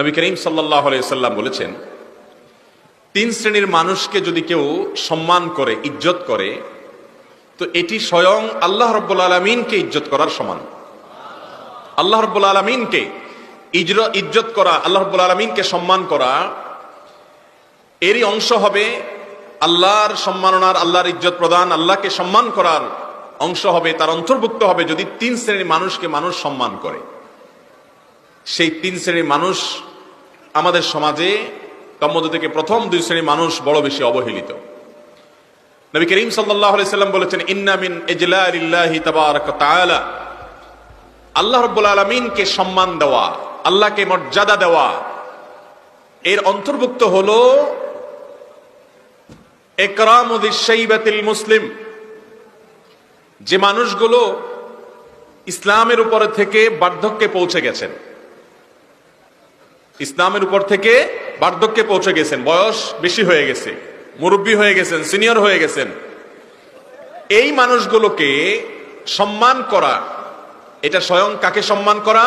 নবী করিম সাল্লাহ সাল্লাম বলেছেন, তিন শ্রেণির মানুষকে যদি কেউ সম্মান করে, ইজ্জত করে, তো এটি স্বয়ং আল্লাহ রব্বুল আলমিনকে ইজ্জত করার সমান। আল্লাহ রব্বুল আলমিনকে ইজ্জত করা, আল্লাহ রব্বুল আলমিনকে সম্মান করা, এরই অংশ হবে আল্লাহর সম্মাননার, আল্লাহর ইজ্জত প্রদান, আল্লাহকে সম্মান করার অংশ হবে, তার অন্তর্ভুক্ত হবে যদি তিন শ্রেণির মানুষকে মানুষ সম্মান করে। সেই তিন শ্রেণির মানুষ আমাদের সমাজে তার মধ্যে থেকে প্রথম দুই শ্রেণির মানুষ বড় বেশি অবহেলিত। নবী করিম সাল্লাম বলেছেন ইন্নামিন আল্লাহ রব্বুল আলমিনকে সম্মান দেওয়া, আল্লাহকে মর্যাদা দেওয়া, এর অন্তর্ভুক্ত হলো মুসলিম। যে মানুষগুলো ইসলামের উপরে থেকে বার্ধক্যে পৌঁছে গেছেন। ইসলামের উপর থেকে বার্ধক্যে পৌঁছে গেছেন। বয়স বেশি হয়ে গেছে। মুরব্বী হয়ে গেছেন, সিনিয়র হয়ে গেছেন। এই মানুষগুলোকে সম্মান করা, এটা স্বয়ং কাকে সম্মান করা?